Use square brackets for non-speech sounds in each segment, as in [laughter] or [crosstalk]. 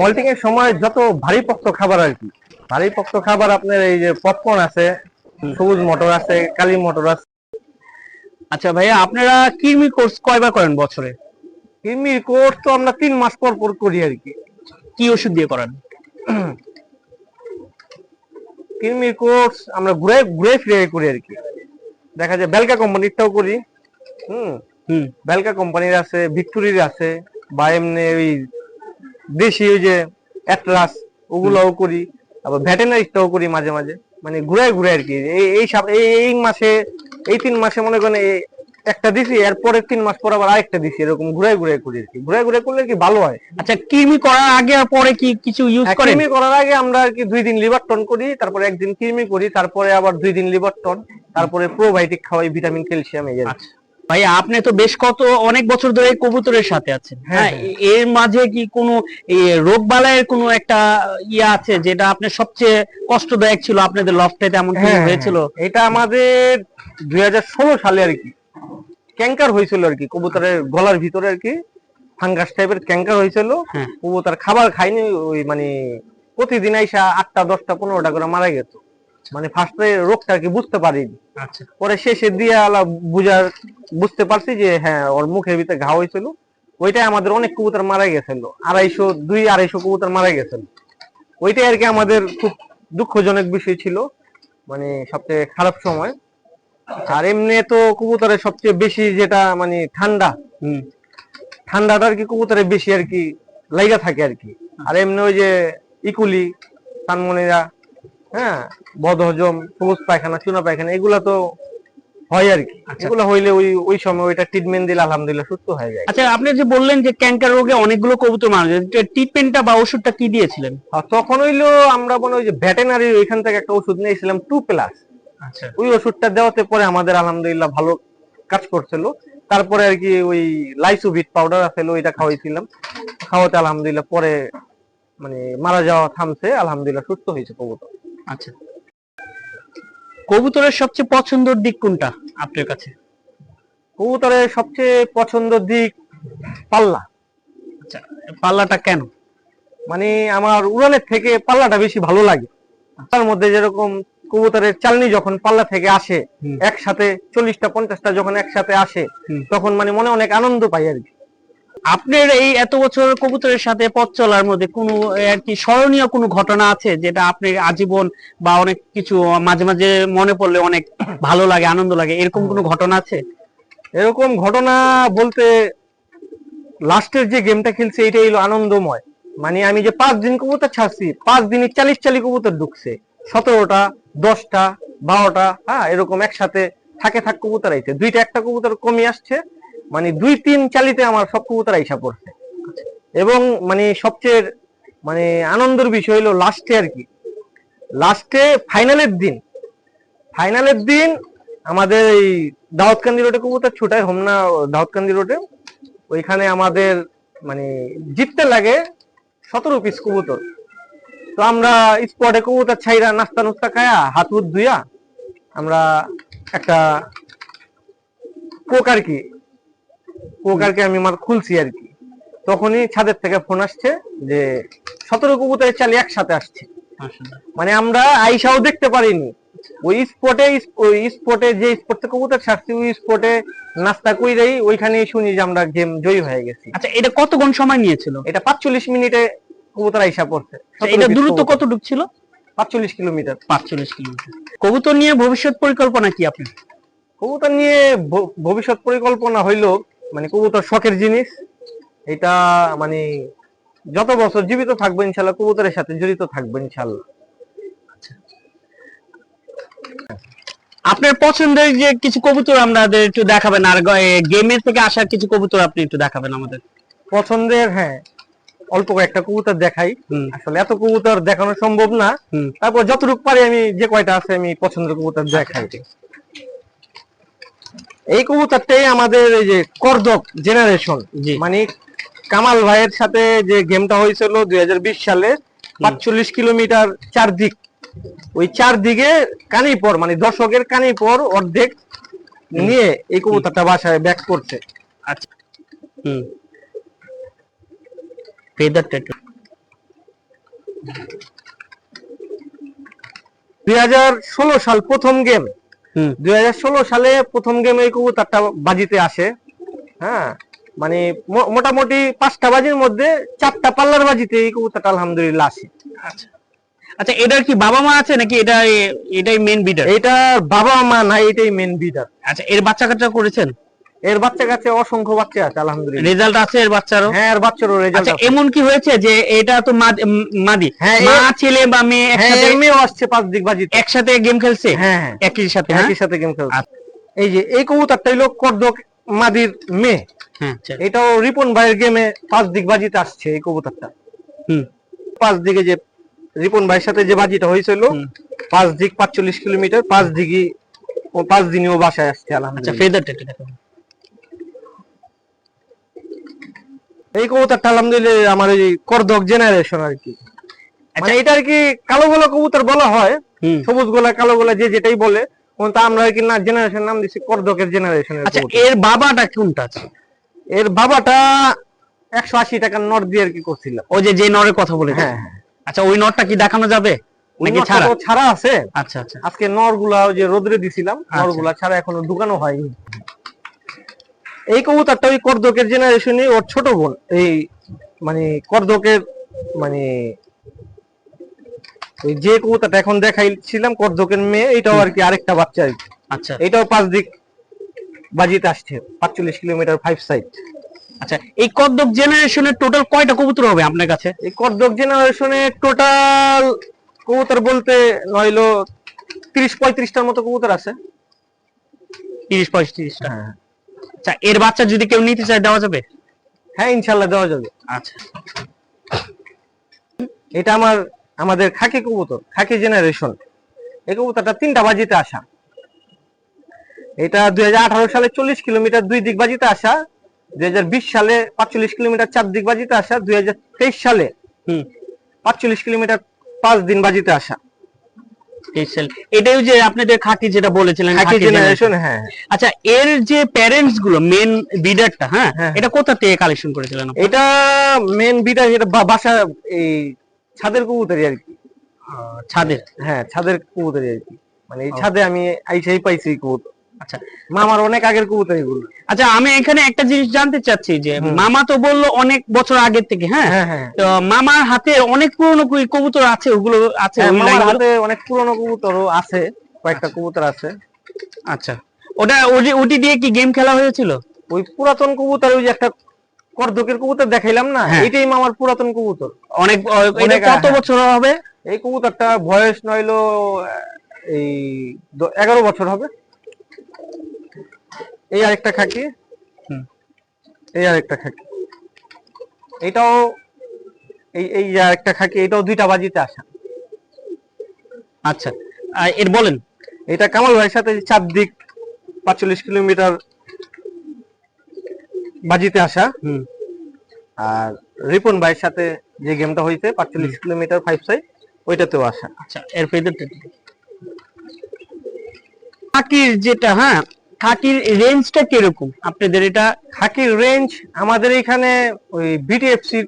Moulting এর সময় যত ভারী পক্ত খাবার আর কি। ভারী পক্ত খাবার আপনার এই যে পপকর্ন আছে সবুজ মটর আছে কালি মটর আছে। আচ্ছা ভাইয়া আপনারা কিরমি কোর্স কয়বার করেন বছরে? কিমির কোর্স তো আমরা তিন মাস পর পর করি আর কি। কি ওষুধ দিয়ে করেন? [clears throat] কিমির কোর্স আমরা ঘুরে ঘুরে ফিরে করি আর কি। দেখা যায় বেলকা কোম্পানিরটাও করি। হুম? হুম। বেলকা কোম্পানির আছে ভিক্টোরির আছে বা এমনি ওই দেশি ওই যে অ্যাটলাস ওগুলোও করি। আবার ভ্যাটেনারিটাও করি মাঝে মাঝে। মানে ঘুরে ঘুরে আর কি। এই এই সব এই এই মাসে এই তিন মাসে মনে করেন এই একটা দিছি এর পরের তিন মাস পর আবার আরেকটা দিছি এরকম ঘুরে ঘুরে করি আর কি। ঘুরে ঘুরে করলে কি ভালো হয়। আচ্ছা কিরমি করার আগে আর পরে কি কিছু ইউজ হ্যাঁ, করেন? কৃমি করার আগে আমরা আর কি দুই দিন লিভার টন করি তারপরে একদিন কৃমি করি তারপরে আবার দুই দিন লিভার টন তারপরে প্রোবায়োটিক খাওয়াই ভিটামিন ক্যালসিয়াম এই আচ্ছা ভাইয়া আপনি তো বেশ কত অনেক বছর ধরে কবুতরের সাথে আছেন হ্যাঁ, হ্যাঁ? এর মাঝে কি কোনো রোগ বালায়ের কোনো একটা ইয়ে আছে যেটা আপনার সবচেয়ে কষ্টদায়ক ছিল আপনাদের লফটে এমন কিছু হ্যাঁ, হয়েছিল? হ্যাঁ, এটা আমাদের দুই হাজার ষোলো সালে আর কি। ক্যাঙ্কার হয়েছিল আর কি কবুতরের গলার ভিতরে আর কি ফাঙ্গাস টাইপের ক্যাঙ্কার হয়েছিল। হ্যাঁ। কবুতর খাবার খায়নি ওই মানে প্রতিদিন আইসা আটটা দশটা পনেরোটা করে মারা গেত। মানে ফার্স্টে রোগটা আর কি বুঝতে পারিনি। আচ্ছা। পরে শেষে দিয়ে আলা বুঝার বুঝতে পারছি যে হ্যাঁ ওর মুখের ভিতরে ঘা হয়েছিল। ওইটাই আমাদের অনেক কবুতর মারা গেছিল আড়াইশো দুই আড়াইশো কবুতর মারা গেছিল। ওইটাই আর কি আমাদের খুব দুঃখজনক বিষয় ছিল মানে সবচেয়ে খারাপ সময়। আর এমনি তো কবুতরের সবচেয়ে বেশি যেটা মানে ঠান্ডা হুম। ঠান্ডাটা আর কি কবুতরের বেশি আর কি লাইগা থাকে আর কি। আর এমনি ওই যে ইকুলি সানমনিরা হ্যাঁ বদহজম সবুজ পায়খানা চুনা পায়খানা এগুলা তো হয় আর কি। আচ্ছা। এগুলো হইলে ওই ওই সময় ওইটা ট্রিটমেন্ট দিলে আলহামদুলিল্লাহ সুস্থ হয়ে যায়। আচ্ছা আপনি যে বললেন যে ক্যান্সার রোগে অনেকগুলো কবুতর মারা যায় ট্রিটমেন্টটা বা ওষুধটা কি দিয়েছিলেন? তখন হইল আমরা মনে ওই যে ভেটেনারি ওইখান থেকে একটা ওষুধ নিয়েছিলাম টু প্লাস ওই ওষুধটা দেওয়াতে পরে আমাদের আলহামদুলিল্লাহ ভালো কাজ করছিল। তারপরে আর কি ওই লাইসোভিট পাউডার আছে ওইটা খাওয়াইছিলাম। খাওয়াতে আলহামদুলিল্লাহ পরে মানে মারা যাওয়া থামছে আলহামদুলিল্লাহ সুস্থ হয়েছে কবুতর। আচ্ছা। কবুতরের সবচেয়ে পছন্দের দিক কোনটা আপনার কাছে? কবুতরের সবচেয়ে পছন্দের দিক পাল্লা। আচ্ছা পাল্লাটা কেন? মানে আমার উড়ানের থেকে পাল্লাটা বেশি ভালো লাগে। তার মধ্যে যেরকম কবুতরের চালনি যখন পাল্লা থেকে আসে একসাথে চল্লিশটা পঞ্চাশটা যখন একসাথে আসে তখন মানে মনে অনেক আনন্দ পাই আর কি। আপনার এই এত বছর কবুতরের সাথে পথ চলার মধ্যে কোনো আর কি স্মরণীয় কোনো ঘটনা আছে যেটা আপনি আজীবন বা অনেক কিছু মাঝে মাঝে মনে পড়লে অনেক ভালো লাগে আনন্দ লাগে? এরকম কোনো ঘটনা আছে? এরকম ঘটনা বলতে লাস্টের যে গেমটা খেলছে এটাই হলো আনন্দময়। মানে আমি যে পাঁচ দিন কবুতর ছাড়ছি পাঁচ দিনে চালিশ চালি কবুতর ঢুকছে। সতেরোটা, দশটা, বারোটা হ্যাঁ এরকম একসাথে থাকে, থাক কবুতর আইছে দুইটা একটা কবুতর কমে আসছে মানে দুই তিন চালিতে আমার সব কবুতর আইসা পড়ছে। এবং মানে সবচেয়ে মানে আনন্দের বিষয় হলো লাস্টে আর কি। লাস্টে ফাইনালের দিন। ফাইনালের দিন আমাদের এই দাউদকান্দি রোডে কবুতর ছুটায়, হোমনা দাউদকান্দি রোডে। ওইখানে আমাদের মানে জিততে লাগে সতেরো পিস কবুতর। তো আমরা স্পটে কবুতর ছাইরা নাস্তা নুস্তা খায়া হাত হুত ধুইয়া আমরা একটা কোক আর কি কোক আর কি আমি আমার খুলছি আর কি তখনই ছাদের থেকে ফোন আসছে যে সতেরো কবুতরের চালি একসাথে আসছে। মানে আমরা আইসাও দেখতে পারিনি। ওই স্পটে ওই স্পটে যে স্পট থেকে কবুতর ছাড়ছি ওই স্পটে নাস্তা কইরাই ওইখানে শুনি যে আমরা গেম জয়ী হয়ে গেছি। আচ্ছা এটা কতক্ষণ সময় নিয়েছিল? এটা পাঁচচল্লিশ মিনিটে কবুতর আইসা পড়ছে। আচ্ছা, এটা দূরত্ব কতটুকু ছিল? পাঁচচল্লিশ কিলোমিটার। পাঁচচল্লিশ কিলোমিটার। কবুতর নিয়ে ভবিষ্যৎ পরিকল্পনা কি আপনার? কবুতর নিয়ে ভবিষ্যৎ পরিকল্পনা হইল মানে কবুতর শখের জিনিস। এটা মানে যত বছর জীবিত থাকব ইনশাল্লাহ কবুতরের সাথে জড়িত থাকব ইনশাল্লাহ। আপনার পছন্দের যে কিছু কবুতর আমাদের একটু দেখাবেন আর গেমের থেকে আসা কিছু কবুতর আপনি একটু দেখাবেন আমাদের। পছন্দের হ্যাঁ অল্প কয়েকটা কবুতর দেখাই। আসলে এত কবুতর দেখানো সম্ভব না। তারপর যতটুকু পারি আমি যে কয়টা আছে আমি পছন্দের কবুতর দেখাই। এই কবুতরটাই আমাদের এই যে করদক জেনারেশন মানে কামাল ভাইয়ের সাথে যে গেমটা হয়েছিল দুই হাজার বিশ সালে পাঁচচল্লিশ কিলোমিটার চারদিক। ওই চার দিকে কানি পর মানে দর্শকের কানি পর অর্ধেক নিয়ে এই কবুতরটা বাসায় ব্যাক করছে। আচ্ছা। হুম। ফেদারটা একটু দুই সাল প্রথম গেম হুম। দুই সালে প্রথম গেমে এই কবুতরটা বাজিতে আসে। হ্যাঁ মানে মোটামুটি পাঁচটা বাজির মধ্যে চারটা পাল্লার বাজিতে এই কবুতরটা আলহামদুলিল্লাহ আসে। আচ্ছা। আচ্ছা এটার কি বাবা মা আছে নাকি এটা এটাই মেন বিডার এটা বাবা মা না এটাই মেন বিডার আচ্ছা এর বাচ্চা কাচ্চা করেছেন? এর বাচ্চা কাছে অসংখ্য বাচ্চা আছে আলহামদুলিল্লাহ। রেজাল্ট আছে এর বাচ্চারও? হ্যাঁ এর বাচ্চারও রেজাল্ট আচ্ছা এমন কি হয়েছে যে এটা তো মাদি? হ্যাঁ, মা ছেলে বা মেয়ে হ্যাঁ একসাথে এমনিও আসছে পাঁচ দিক বাজিতে একসাথে গেম খেলছে? হ্যাঁ হ্যাঁ। একই সাথে একই সাথে গেম খেলছে। আচ্ছা। এই যে এই কবুতরটা হলো কর্দক মাদির মেয়ে। হ্যাঁ আচ্ছা। এটাও রিপন ভাইয়ের গেমে পাঁচ দিক বাজিতে আসছে এই কবুতরটা। হুম। পাঁচ দিকে যে রিপন ভাইয়ের সাথে যে বাজিটা হয়েছিল পাঁচ দিক পাঁচচল্লিশ কিলোমিটার পাঁচ দিকই ও পাঁচ দিনই ও বাসায় আসছে আচ্ছা আলহামদুলিল্লাহ। ফেদারটা একটু দেখো এই কবুতরটা আলহামদুলিল্লাহ আমার এই করদক জেনারেশন আর কি। আচ্ছা। মানে এটা আর কি কালো গোলা কবুতর বলা হয় সবুজ গোলা কালো গোলা যে যেটাই বলে কিন্তু আমরা আর কি না জেনারেশন নাম দিচ্ছি করদকের জেনারেশনের আচ্ছা এর বাবাটা কোনটা এর বাবাটা একশো আশি টাকার নট দিয়ে আর কি করছিল। ওই যে যে নরের কথা বলে হ্যাঁ হ্যাঁ। আচ্ছা ওই নটটা কি দেখানো যাবে? নাকি ছাড়া? ছাড়া আছে। আচ্ছা আচ্ছা। আজকে নরগুলা যে রোদ্রে দিছিলাম আচ্ছা। নরগুলা ছাড়া এখনও ঢুকানো হয়নি। এই কবুতরটা ওই করদকের জেনারেশনে ওর ছোট বোন। এই মানে করদকের মানে ওই যে কবুতরটা এখন দেখাইছিলাম করদকের মেয়ে এটাও আর কি আরেকটা বাচ্চা আচ্ছা। এটাও পাঁচ দিক বাজিতে আসছে পাঁচচল্লিশ কিলোমিটার ফাইভ সাইড আচ্ছা এই কদ্দক জেনারেশনের টোটাল কয়টা কবুতর হবে আপনার কাছে? এই করদক জেনারেশনে টোটাল কবুতর বলতে নইলো তিরিশ পঁয়ত্রিশটার মতো কবুতর আছে। তিরিশ পঁয়ত্রিশটা। হ্যাঁ। আচ্ছা এর বাচ্চা যদি কেউ নিতে চায় দেওয়া যাবে? হ্যাঁ ইনশাল্লাহ দেওয়া যাবে। আচ্ছা। এটা আমার আমাদের খাকি কবুতর খাকি জেনারেশন এই কবুতরটা তিনটা বাজিতে আসা। এটা দুই হাজার আঠারো সালে চল্লিশ কিলোমিটার দুই দিক বাজিতে আসা দুই হাজার বিশ সালে পাঁচচল্লিশ কিলোমিটার চার দিক বাজিতে আসা দুই হাজার তেইশ সালে হুম পাঁচচল্লিশ কিলোমিটার পাঁচ দিন বাজিতে আসা। সেল এটাই যে আপনাদের খাকি যেটা বলেছিলেন খাকি জেনারেশন হ্যাঁ। আচ্ছা এর যে প্যারেন্টসগুলো মেন বিডারটা হ্যাঁ হ্যাঁ। এটা কোথা থেকে কালেকশন করেছিলেন এটা মেন বিডার এটা বাসা এই ছাদের কবুতরি আর কি। ছাদের? হ্যাঁ ছাদের কবুতরি আর কি। মানে এই ছাদে আমি আইসাই পাইছি কবুতর। আচ্ছা মামার অনেক আগের কবুতর এগুলো। আচ্ছা আমি এখানে একটা জিনিস জানতে চাচ্ছি যে মামা তো বলল অনেক বছর আগের থেকে হ্যাঁ? হ্যাঁ হ্যাঁ। তো মামার হাতে অনেক পুরনো কবুতর আছে ওগুলো আছে হ্যাঁ, মামার হাতে অনেক পুরনো কবুতরও আছে কয়েকটা কবুতর আছে। আচ্ছা। ওটা ওটি- ওটি দিয়ে কি গেম খেলা হয়েছিল? ওই পুরাতন কবুতর ওই যে একটা করদকের কবুতর দেখাইলাম না। এটাই মামার পুরাতন কবুতর। অনেক কত। বছর হবে? এই কবুতরটা বয়স নইলো এই এগারো বছর হবে। এই আরেকটা খাকি। এই আরেকটা খাকি। এটাও এই এই আরেকটা খাকি এটাও দুইটা বাজিতে আসা। আচ্ছা। এর বলেন। এটা কামাল ভাইয়ের সাথে চারদিক পাঁচচল্লিশ কিলোমিটার বাজিতে আসা। হুম। আর রিপন ভাইয়ের সাথে যে গেমটা হয়েছে পাঁচচল্লিশ কিলোমিটার ফাইভ সাইড ওইটাতেও আসা। আচ্ছা এর খাকির যেটা হ্যাঁ খাকির রেঞ্জটা কীরকম? আপনাদের এটা খাকির রেঞ্জ আমাদের এখানে ওই বিটিএফসি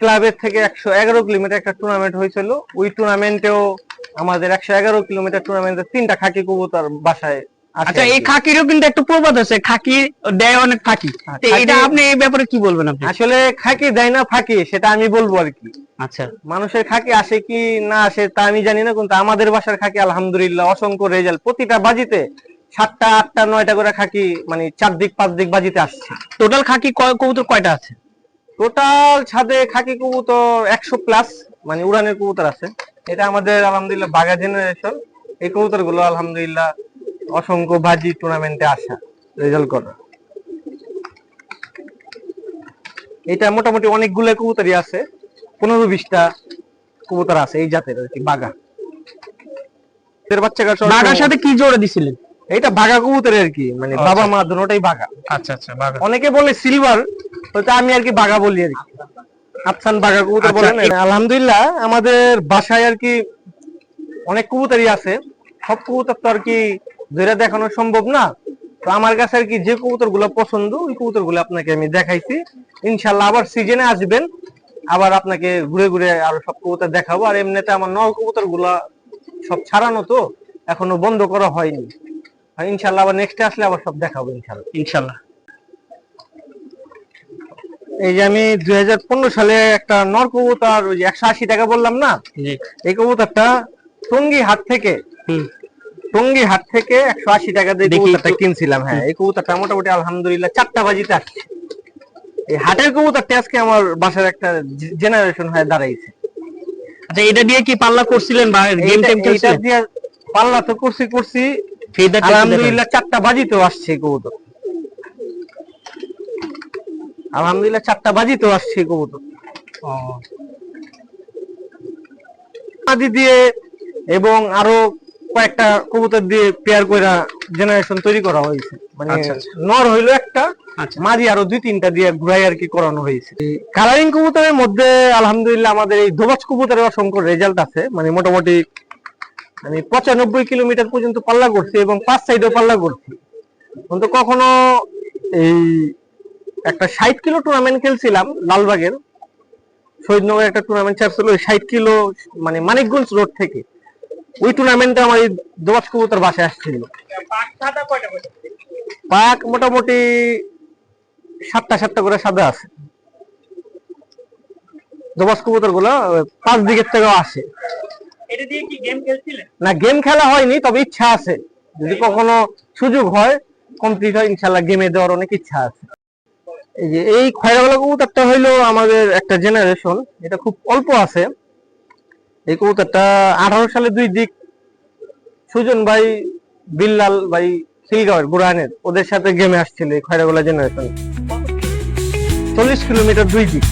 ক্লাবের থেকে একশো এগারো কিলোমিটার একটা টুর্নামেন্ট হয়েছিল। ওই টুর্নামেন্টেও আমাদের একশো এগারো কিলোমিটার টুর্নামেন্টে তিনটা খাকি কবুতর বাসায় আচ্ছা এই খাকিরও কিন্তু একটা প্রবাদ আছে খাকি দেয় অনেক ফাঁকি হ্যাঁ, এটা আপনি এই ব্যাপারে কি বলবেন আপনি? আসলে খাকি দেয় না ফাঁকি সেটা আমি বলব আর কি। আচ্ছা। মানুষের খাকি আসে কি না আসে তা আমি জানি না কিন্তু আমাদের বাসার খাকি আলহামদুলিল্লাহ অসংখ্য রেজাল্ট প্রতিটা বাজিতে সাতটা আটটা নয়টা করে খাকি মানে চার দিক পাঁচ দিক বাজিতে আসছে। টোটাল খাকি কয় কবুতর কয়টা আছে? টোটাল ছাদে খাকি কবুতর একশো প্লাস মানে উড়ানের কবুতর আছে। এটা আমাদের আলহামদুলিল্লাহ বাগা জেনারেশন এই কবুতরগুলো আলহামদুলিল্লাহ অসংখ্য বাজি টুর্নামেন্টে আসা রেজাল্ট করা। এটা মোটামুটি অনেকগুলো কবুতরই আছে। পনেরো বিশটা কবুতর আছে এই জাতের আর কি বাগা বাচ্চা বাঘার সাথে কি জোড়া দিছিলেন? এটা বাগা কবুতর আর কি মানে আচ্ছা। বাবা মা দুটোটাই বাগা আচ্ছা আচ্ছা বাঘা অনেকে বলে সিলভার হয়তো আমি আর কি বাগা বলি আর কি। আফসান বাঘা কবুতর আচ্ছা, বলেন। আলহামদুলিল্লাহ আমাদের বাসায় আর কি অনেক কবুতরই আছে। সব কবুতর তো আর কি ধরে দেখানো সম্ভব না। তো আমার কাছে আর কি যে কবুতরগুলো পছন্দ ওই কবুতরগুলো আপনাকে আমি দেখাইছি। ইনশাল্লাহ আবার সিজনে আসবেন। আবার আপনাকে ঘুরে ঘুরে আরও সব কবুতর দেখাবো। আর এমনিতে আমার নল কবুতরগুলা সব ছাড়ানো তো এখনও বন্ধ করা হয়নি। আর ইনশাল্লাহ আবার নেক্সটে আসলে আবার সব দেখাবো ইনশাল্লাহ ইনশাল্লাহ। এই যে আমি দুই সালে একটা নর কবুতর ওই একশো আশি টাকা বললাম না? এই কবুতরটা টঙ্গি হাট থেকে টঙ্গি হাট থেকে একশো আশি টাকা দিয়ে কবুতরটা কিনছিলাম হ্যাঁ। এই কবুতরটা মোটামুটি আলহামদুলিল্লাহ চারটা বাজিতে আসছে। এই হাটের কবুতরটা আজকে আমার বাসার একটা জেনারেশন হয়ে দাঁড়াইছে। আচ্ছা এটা দিয়ে কি পাল্লা করছিলেন বা গেম টেম খেলছিলেন? দিয়ে পাল্লা তো করছি করছি আলহামদুলিল্লাহ চারটা বাজিতেও আসছে কবুতর। আলহামদুলিল্লাহ চারটা বাজিতেও আসছে কবুতর। আদি দিয়ে এবং আরও কয়েকটা কবুতর দিয়ে পেয়ার কইরা জেনারেশন তৈরি করা হয়েছে। মানে আচ্ছা, আচ্ছা। নর হইল একটা আচ্ছা। মাদি আরও দুই তিনটা দিয়ে ঘুরাই আর কি করানো হয়েছে। কালারিং কবুতরের মধ্যে আলহামদুলিল্লাহ আমাদের এই দোবাজ কবুতরের অসংখ্য রেজাল্ট আছে। মানে মোটামুটি আমি পঁচানব্বই কিলোমিটার পর্যন্ত পাল্লা করছি এবং পাঁচ সাইডও পাল্লা করছি কিন্তু কখনো এই একটা ষাট কিলো টুর্নামেন্ট খেলছিলাম লালবাগের। শহীদনগর একটা টুর্নামেন্ট ছাড়ছিল, ওই ষাট কিলো মানে মানিকগঞ্জ রোড থেকে। ওই টুর্নামেন্টে আমার এই দোবাজ কবুতর বাসায় আসছিল। পাক মোটামুটি সাতটা সাতটা করে সাদা আছে। দোবাজ কবুতরগুলো পাঁচ দিকের থেকেও আসে। এটা দিয়ে কি গেম খেলছিলেন? না গেম খেলা হয়নি তবে ইচ্ছা আছে। যদি কখনো সুযোগ হয় কমপ্লিট হয় ইনশাল্লাহ গেমে দেওয়ার অনেক ইচ্ছা আছে। এই যে এই খয়রাবেলা কবুতরটা হইল আমাদের একটা জেনারেশন এটা খুব অল্প আছে। এই কবুতরটা আঠারো সালে দুই দিক সুজন ভাই বিল্লাল ভাই খিলগাঁওয়ের বুরানের ওদের সাথে গেমে আসছিল এই খয়রাবেলা জেনারেশন চল্লিশ কিলোমিটার দুই দিক।